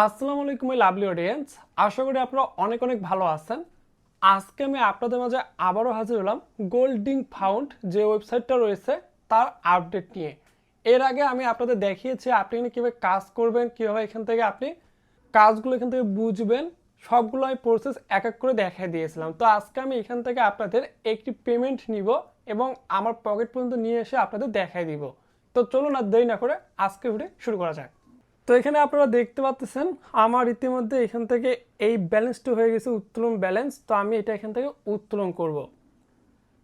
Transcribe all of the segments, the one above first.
আসসালামু আলাইকুম lovely audience আশা করি আপনারা অনেক অনেক ভালো আছেন। আজকে আমি আপনাদের মাঝে আবারও হাজির হলাম গোল্ডিং ফাউন্ড যে ওয়েবসাইটটা রয়েছে, তার আপডেট নিয়ে। এর আগে আমি আপনাদের দেখিয়েছি আপনি এখানে কীভাবে কাজ করবেন, কীভাবে এখান থেকে আপনি কাজগুলো এখান থেকে বুঝবেন, সবগুলো আমি প্রসেস এক এক করে দেখাই দিয়েছিলাম। তো আজকে আমি এখান থেকে আপনাদের একটি পেমেন্ট নিব এবং আমার পকেট পর্যন্ত নিয়ে এসে আপনাদের দেখাই দিব। তো চলুন আর দেরি না করে আজকে ভিডিও শুরু করা যাক। তো এখানে আপনারা দেখতে পাচ্ছেন আমার ইতিমধ্যে এখান থেকে এই ব্যালেন্সটা হয়ে গেছে উত্তোলন ব্যালেন্স তো আমি এটা এখান থেকে উত্তোলন করব।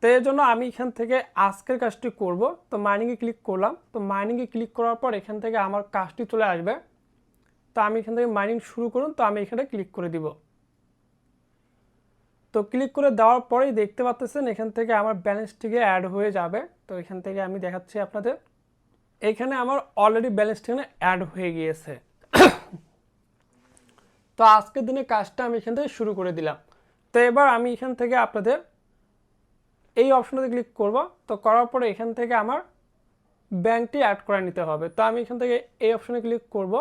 তো এর জন্য আমি এখান থেকে আজকের কাজটি করব। তো মাইনিংয়ে ক্লিক করলাম। তো মাইনিংয়ে ক্লিক করার পর এখান থেকে আমার কাজটি চলে আসবে। তো আমি এখান থেকে মাইনিং শুরু করুন। তো আমি এখানে ক্লিক করে দিব। তো ক্লিক করে দেওয়ার পরেই দেখতে পাচ্ছেন এখান থেকে আমার ব্যালেন্সটিকে অ্যাড হয়ে যাবে। তো এখান থেকে আমি দেখাচ্ছি আপনাদের। এখানে আমার অলরেডি ব্যালেন্সটা এখানে অ্যাড হয়ে গিয়েছে। তো আজকের দিনে কাজটা আমি এখান থেকে শুরু করে দিলাম। তো এবার আমি এখান থেকে আপনাদের এই অপশনটাতে ক্লিক করব। তো করার পরে এখান থেকে আমার ব্যাংকটি অ্যাড করে নিতে হবে। তো আমি এখান থেকে এই অপশনে ক্লিক করব।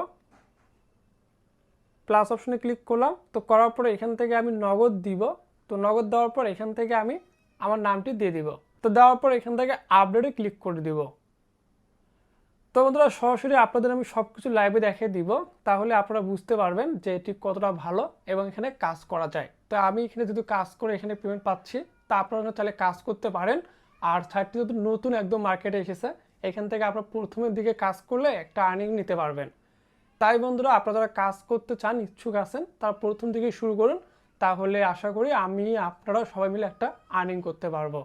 প্লাস অপশনে ক্লিক করলাম। তো করার পরে এখান থেকে আমি নগদ দিব। তো নগদ দেওয়ার পর এখান থেকে আমি আমার নামটি দিয়ে দিব। তো দেওয়ার পর এখান থেকে আপডেটে ক্লিক করে দিব। তো বন্ধুরা, সরাসরি আপনাদের আমি সব কিছু লাইভে দেখিয়ে দিব। তাহলে আপনারা বুঝতে পারবেন যে এটি কতটা ভালো এবং এখানে কাজ করা যায়। তো আমি এখানে যদি কাজ করে এখানে পেমেন্ট পাচ্ছি, তা আপনারা তাহলে কাজ করতে পারেন। আর সাইটটি যদি নতুন একদম মার্কেটে এসেছে, এখান থেকে আপনারা প্রথমের দিকে কাজ করলে একটা আর্নিং নিতে পারবেন। তাই বন্ধুরা, আপনারা যারা কাজ করতে চান, ইচ্ছুক আছেন, তার প্রথম থেকে শুরু করুন। তাহলে আশা করি আমি আপনারা সবাই মিলে একটা আর্নিং করতে পারব।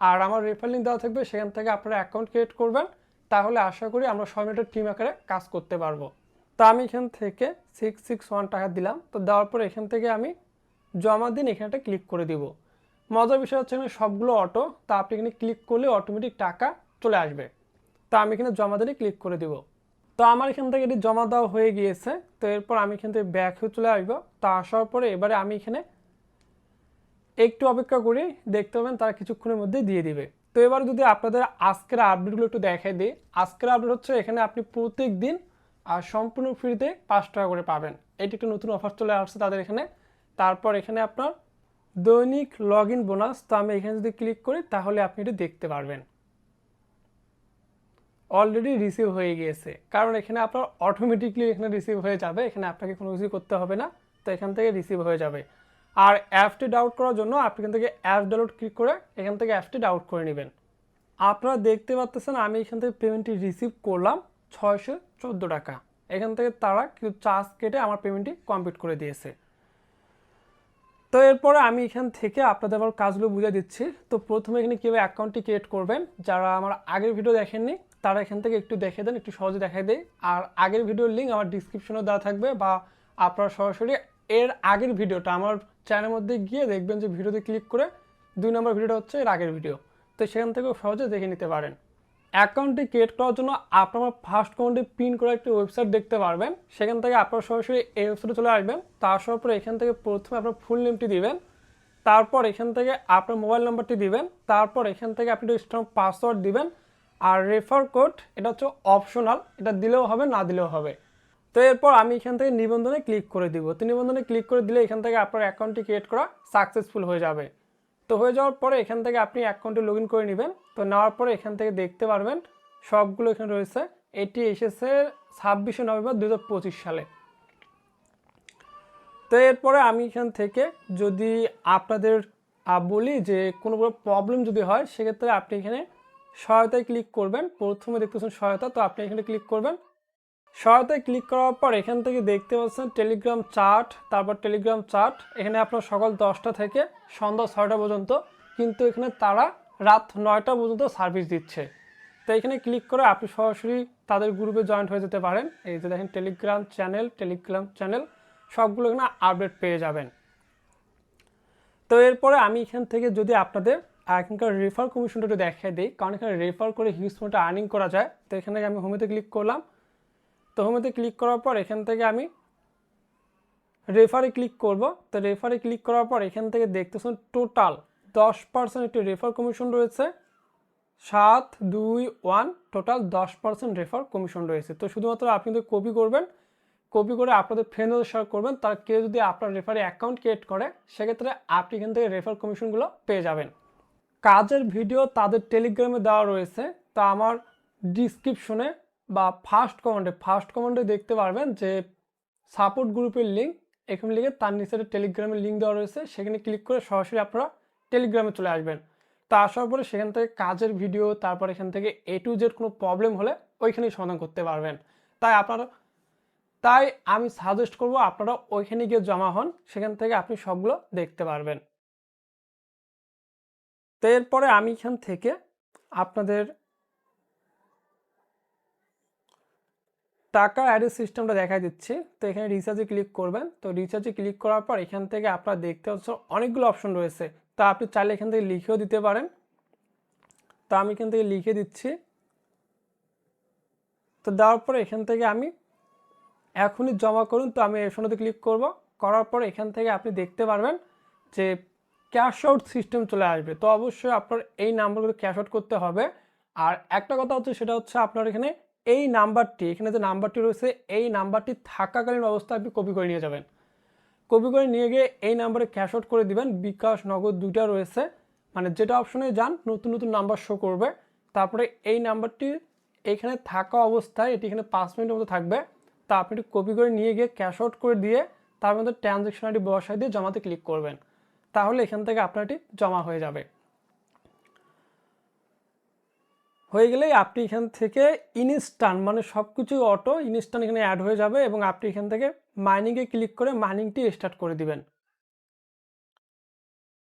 আর আমার রেফার লিঙ্ক দেওয়া থাকবে, সেখান থেকে আপনারা অ্যাকাউন্ট ক্রিয়েট করবেন। তাহলে আশা করি আমরা সবাই মিলে টিম আকারে কাজ করতে পারব। তো আমি এখান থেকে সিক্স সিক্স ওয়ান টাকা দিলাম। তো দেওয়ার পর এখান থেকে আমি জমা দিন এখানটা ক্লিক করে দিব। মজার বিষয় হচ্ছে এখানে সবগুলো অটো তা আপনি এখানে ক্লিক করলে অটোমেটিক টাকা চলে আসবে। তো আমি এখানে জমা দিনে ক্লিক করে দিব। তো আমার এখান থেকে এটি জমা দেওয়া হয়ে গিয়েছে। তো এরপর আমি এখান থেকে ব্যাক হয়ে চলে আসব। তা আসার পরে এবারে আমি এখানে একটু অপেক্ষা করি, দেখতে পাবেন তারা কিছুক্ষণের মধ্যে দিয়ে দিবে। তো এবার যদি আপনাদের আজকের আপডেটগুলো একটু দেখাই দিই। আজকের আপডেট হচ্ছে এখানে আপনি প্রত্যেক দিন আর সম্পূর্ণ ফ্রিতে পাঁচ টাকা করে পাবেন। এটি একটি নতুন অফার চলে আসছে তাদের এখানে। তারপর এখানে আপনার দৈনিক লগ ইন বোনাস তো আমি এখানে যদি ক্লিক করি, তাহলে আপনি এটি দেখতে পারবেন। অলরেডি রিসিভ হয়ে গিয়েছে। কারণ এখানে আপনার অটোমেটিকলি এখানে রিসিভ হয়ে যাবে। এখানে আপনাকে কোনো কিছু করতে হবে না। তো এখান থেকে রিসিভ হয়ে যাবে। আর অ্যাপটি ডাউনলোড করার জন্য আপনি এখান থেকে অ্যাপ ডাউনলোড ক্লিক করে এখান থেকে অ্যাপটি ডাউনলোড করে নেবেন। আপনারা দেখতে পাচ্ছেন আমি এখান থেকে পেমেন্টটি রিসিভ করলাম ছয়শো চোদ্দ টাকা। এখান থেকে তারা কিছু চার্জ কেটে আমার পেমেন্টটি কমপ্লিট করে দিয়েছে। তো এরপরে আমি এখান থেকে আপনাদের আবার কাজগুলো বুঝে দিচ্ছি। তো প্রথমে এখানে কীভাবে অ্যাকাউন্টটি ক্রিয়েট করবেন, যারা আমার আগের ভিডিও দেখেননি, তারা এখান থেকে একটু দেখে দেন, একটু সহজে দেখাই দেয় আর আগের ভিডিওর লিঙ্ক আমার ডিসক্রিপশনেও দেওয়া থাকবে বা আপনারা সরাসরি এর আগের ভিডিওটা আমার চ্যানেলের মধ্যে গিয়ে দেখবেন যে ভিডিওতে ক্লিক করে দুই নম্বর ভিডিওটা হচ্ছে এর আগের ভিডিও তো সেখান থেকেও সহজে দেখে নিতে পারেন। অ্যাকাউন্টটি ক্রিয়েট করার জন্য আপনার ফার্স্ট অ্যাকাউন্টে পিন করে একটি ওয়েবসাইট দেখতে পারবেন। সেখান থেকে আপনারা সরাসরি এই ওয়েবসাইটে চলে আসবেন। তা আসার পরে এখান থেকে প্রথমে আপনার ফুল নেমটি দিবেন। তারপর এখান থেকে আপনার মোবাইল নাম্বারটি দিবেন। তারপর এখান থেকে আপনি একটু স্ট্রং পাসওয়ার্ড দিবেন। আর রেফার কোড এটা হচ্ছে অপশনাল এটা দিলেও হবে, না দিলেও হবে। তো এরপর আমি এখান থেকে নিবন্ধনে ক্লিক করে দিব। তো নিবন্ধনে ক্লিক করে দিলে এখান থেকে আপনার অ্যাকাউন্টটি ক্রিয়েট করা সাকসেসফুল হয়ে যাবে। তো হয়ে যাওয়ার পরে এখান থেকে আপনি অ্যাকাউন্টে লগ করে নেবেন। তো নেওয়ার পরে এখান থেকে দেখতে পারবেন সবগুলো এখানে রয়েছে। এটি এসেছে ছাব্বিশে নভেম্বর দু হাজার পঁচিশ সালে। তো এরপরে আমি এখান থেকে যদি আপনাদের বলি যে কোনো প্রবলেম যদি হয়, সেক্ষেত্রে আপনি এখানে সহায়তায় ক্লিক করবেন। প্রথমে দেখতেছেন সহায়তা, তো আপনি এখানে ক্লিক করবেন। সহায়তায় ক্লিক করার পর এখান থেকে দেখতে পাচ্ছেন টেলিগ্রাম চার্ট তারপর টেলিগ্রাম চার্ট এখানে আপনার সকাল দশটা থেকে সন্ধ্যা ছয়টা পর্যন্ত, কিন্তু এখানে তারা রাত নয়টা পর্যন্ত সার্ভিস দিচ্ছে। তো এখানে ক্লিক করে আপনি সরাসরি তাদের গ্রুপে জয়েন্ট হয়ে যেতে পারেন। এই যে দেখেন টেলিগ্রাম চ্যানেল টেলিগ্রাম চ্যানেল সবগুলো এখানে আপডেট পেয়ে যাবেন। তো এরপরে আমি এখান থেকে যদি আপনাদের এখানকার রেফার কমিশনটা একটু দেখাই দিই, কারণ এখানে রেফার করে হিউজ পয়েন্টটা আর্নিং করা যায়, তো এখানে আমি হোমেতে ক্লিক করলাম। তো হোমেতে ক্লিক করার পর এখান থেকে আমি রেফারে ক্লিক করব। তো রেফারে ক্লিক করার পর এখান থেকে দেখতেছেন টোটাল দশ পার্সেন্ট একটি রেফার কমিশন রয়েছে। সাত, দুই ওয়ান টোটাল দশ পার্সেন্ট রেফার কমিশন রয়েছে। তো শুধুমাত্র আপনি তো কপি করবেন কপি করে আপনাদের ফ্রেন্ডদের শেয়ার করবেন, তার কেউ যদি আপনার রেফারে অ্যাকাউন্ট ক্রিয়েট করে, সেক্ষেত্রে আপনি এখান থেকে রেফার কমিশনগুলো পেয়ে যাবেন। কাজের ভিডিও তাদের টেলিগ্রামে দেওয়া রয়েছে। তা আমার ডিসক্রিপশনে বা ফার্স্ট কমেন্টে ফার্স্ট কমেন্টে দেখতে পারবেন যে সাপোর্ট গ্রুপের লিঙ্ক এখানে লিখে তার নিচে টেলিগ্রামের লিঙ্ক দেওয়া রয়েছে, সেখানে ক্লিক করে সরাসরি আপনারা টেলিগ্রামে চলে আসবেন। তা আসার পরে সেখান থেকে কাজের ভিডিও তারপর এখান থেকে এ টু জেড কোনো প্রবলেম হলে ওইখানেই সমাধান করতে পারবেন। তাই আপনারা, তাই আমি সাজেস্ট করব আপনারা ওইখানে গিয়ে জমা হন, সেখান থেকে আপনি সবগুলো দেখতে পারবেন। তো এরপরে আমি এখান থেকে আপনাদের টাকা অ্যাডের সিস্টেমটা দেখাই দিচ্ছি। তো এখানে রিচার্জে ক্লিক করবেন। তো রিচার্জে ক্লিক করার পর এখান থেকে আপনারা দেখতে হচ্ছে অনেকগুলো অপশন রয়েছে। তা আপনি চাইলে এখান থেকে লিখেও দিতে পারেন। তো আমি এখান থেকে লিখে দিচ্ছি। তো দেওয়ার পরে এখান থেকে আমি এখনই জমা করুন। তো আমি এর ক্লিক করব। করার পর এখান থেকে আপনি দেখতে পারবেন যে ক্যাশ আউট সিস্টেম চলে আসবে। তো অবশ্যই আপনার এই নাম্বারগুলো ক্যাশ আউট করতে হবে। আর একটা কথা হচ্ছে সেটা হচ্ছে আপনার এখানে এই নাম্বারটি, এখানে যে নাম্বারটি রয়েছে, এই নাম্বারটি থাকাকালীন অবস্থায় আপনি কপি করে নিয়ে যাবেন। কপি করে নিয়ে গিয়ে এই নাম্বারে ক্যাশ আউট করে দিবেন। বিকাশ নগদ দুইটা রয়েছে। মানে যেটা অপশনে যান, নতুন নতুন নাম্বার শো করবে। তারপরে এই নাম্বারটি এখানে থাকা অবস্থায়, এটি এখানে পাঁচ মিনিটের মতো থাকবে। তা আপনি একটু কপি করে নিয়ে গিয়ে ক্যাশ আউট করে দিয়ে তার মধ্যে ট্রানজ্যাকশন আইডি বসাই দিয়ে জমাতে ক্লিক করবেন। তাহলে এখান থেকে আপনার এটি জমা হয়ে যাবে। হয়ে গেলেই আপনি এখান থেকে ইনস্ট্যান্ট মানে সব কিছু অটো ইনস্ট্যান্ট এখানে অ্যাড হয়ে যাবে এবং আপনি এখান থেকে মাইনিংয়ে ক্লিক করে মাইনিংটি স্টার্ট করে দিবেন।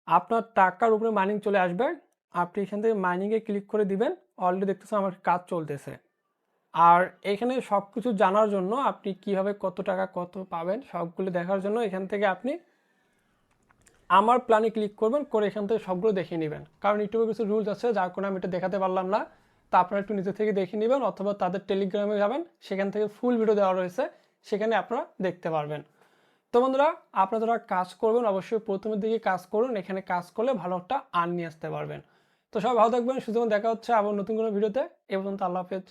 আপনার টাকার উপরে মাইনিং চলে আসবে। আপনি এখান থেকে মাইনিংয়ে ক্লিক করে দিবেন। অলরেডি দেখতেছেন আমার কাজ চলতেছে। আর এখানে সব কিছু জানার জন্য আপনি কীভাবে কত টাকা কত পাবেন সবগুলো দেখার জন্য এখান থেকে আপনি আমার প্ল্যানে ক্লিক করবেন, করে এখান থেকে সবগুলো দেখে নেবেন। কারণ ইউটিউবে কিছু রুলস আছে, যার কোনো আমি এটা দেখাতে পারলাম না। তা আপনারা একটু নিজে থেকে দেখে নেবেন অথবা তাদের টেলিগ্রামে যাবেন, সেখান থেকে ফুল ভিডিও দেওয়া রয়েছে, সেখানে আপনারা দেখতে পারবেন। তো বন্ধুরা, আপনারা যারা কাজ করবেন, অবশ্যই প্রথমের দিকে কাজ করুন, এখানে কাজ করলে ভালো একটা আর্ন নিয়ে আসতে পারবেন। তো সবাই ভালো থাকবেন সুতরাং দেখা হচ্ছে আবার নতুন কোনো ভিডিওতে এ পর্যন্ত আল্লাহ হাফেজ।